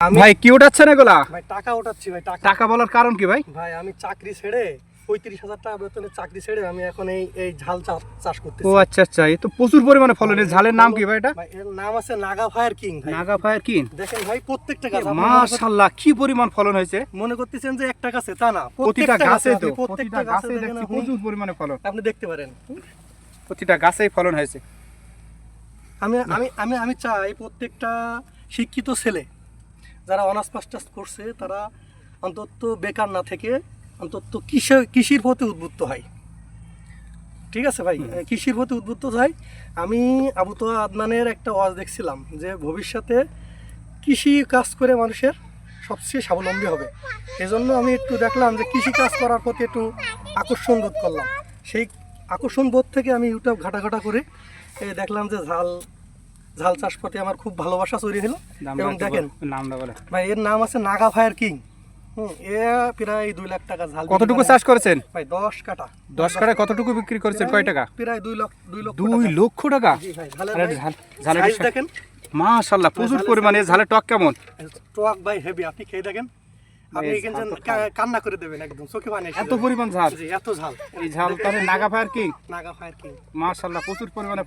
ভাই কি উঠাচ্ছেন এগুলা? ভাই টাকা ওঠাচ্ছি ভাই টাকা। টাকা বলার কারণ কি ভাই? ভাই আমি চাকরি ছেড়ে পঁয়ত্রিশ হাজার টাকা চাকরি ছেড়ে আমি এখন এই এই ঝাল চাষ ও আচ্ছা আচ্ছা এই তো প্রচুর পরিমাণে ফলন এই ঝালের নাম কি ভাই এটা? এর নাম আছে Naga fire king Naga fire king দেখেন ভাই প্রত্যেকটা গাছ মাশাআল্লাহ কি পরিমাণ ফলন হয়েছে? মনে করতেছেন যে একটা গাছে তা না প্রতিটা গাছে তো প্রত্যেকটা গাছে দেখছি প্রচুর পরিমাণে ফলন। আপনি দেখতে পারেন। প্রতিটা গাছেই ফলন হয়েছে। আমি আমি আমি আমি চাই প্রত্যেকটা শিক্ষিত ছেলে যারা অনার্স মাস্টার্স করছে তারা অন্তত বেকার না থেকে অন্তত কৃষি কৃষির প্রতি উদ্বুদ্ধ হয়? ঠিক আছে ভাই? কৃষির প্রতি উদ্বুদ্ধ হয়? আমি আবু তো আদনানের একটা ওয়াজ দেখছিলাম যে ভবিষ্যতে কৃষি কাজ করে মানুষের সবচেয়ে স্বাবলম্বী হবে। এজন্য আমি একটু দেখলাম যে কৃষি কাজ করার প্রতি একটু আকর্ষণ বোধ করলাম। সেই আকর্ষণ বোধ থেকে আমি ইউটিউব ঘাটাঘাটা করে দেখলাম যে ঝাল ঝাল চাষ প্রতি আমার খুব ভালোবাসা তৈরি হলো। এবং দেখেন নামটা বলে। ভাই এর নাম আছে নাগা ফায়ার কিং। হুম এ প্রায় দুই লাখ টাকা ঝাল কতটুকু চাষ করেছেন? ভাই দশ কাটা দশ কাটায় কতটুকু বিক্রি করেছেন? কয় টাকা? প্রায় দুই লক্ষ দুই লক্ষ দুই লক্ষ টাকা? ঝালের দেখেন। মাশাআল্লাহ প্রচুর পরিমাণে ঝালের টক কেমন? টক ভাই হেভি আপনি খেয়ে দেখেন। আপনি কান্না করে দেবেন একদম চোখে পানি এত পরিমাণ ঝাল? জি এত ঝাল। এই ঝাল তাহলে নাগা ফায়ার কি। Naga fire king. প্রচুর পরিমাণে